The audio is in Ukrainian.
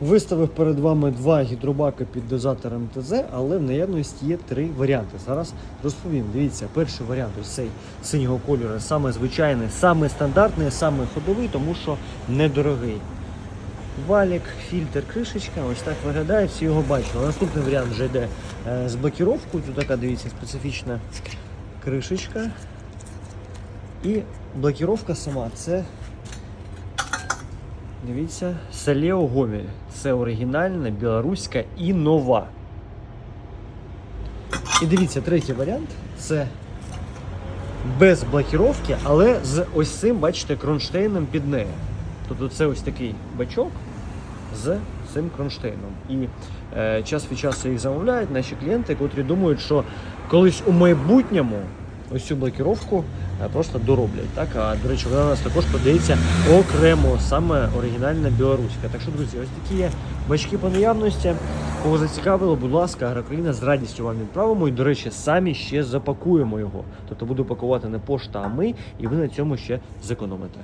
Виставив перед вами два гідробаки під дозатор МТЗ, але в наявності є три варіанти. Зараз розповім. Дивіться, перший варіант ось цей синього кольору, саме звичайний, саме стандартний, саме ходовий, тому що недорогий. Валік, фільтр, кришечка, ось так виглядає, всі його бачили. Наступний варіант вже йде е, з блокіровкою. Тут така, дивіться, специфічна кришечка. І блокіровка сама це Дивіться, Салео Гомель. Це оригінальна, білоруська і нова. І дивіться, третій варіант це без блокіровки, але з ось цим, бачите, кронштейном під нею. Тобто це ось такий бачок з цим кронштейном. І е, час від часу їх замовляють наші клієнти, котрі думають, що колись у майбутньому ось цю блокіровку е, просто дороблять. Так? А до речі, вона у нас також подається окремо, саме оригінальна білоруська. Так що, друзі, ось такі є бачки по наявності. Кого зацікавило, будь ласка, Агрокраїна з радістю вам відправимо. І, до речі, самі ще запакуємо його. Тобто буду пакувати не пошта, а ми, і ви на цьому ще зекономите.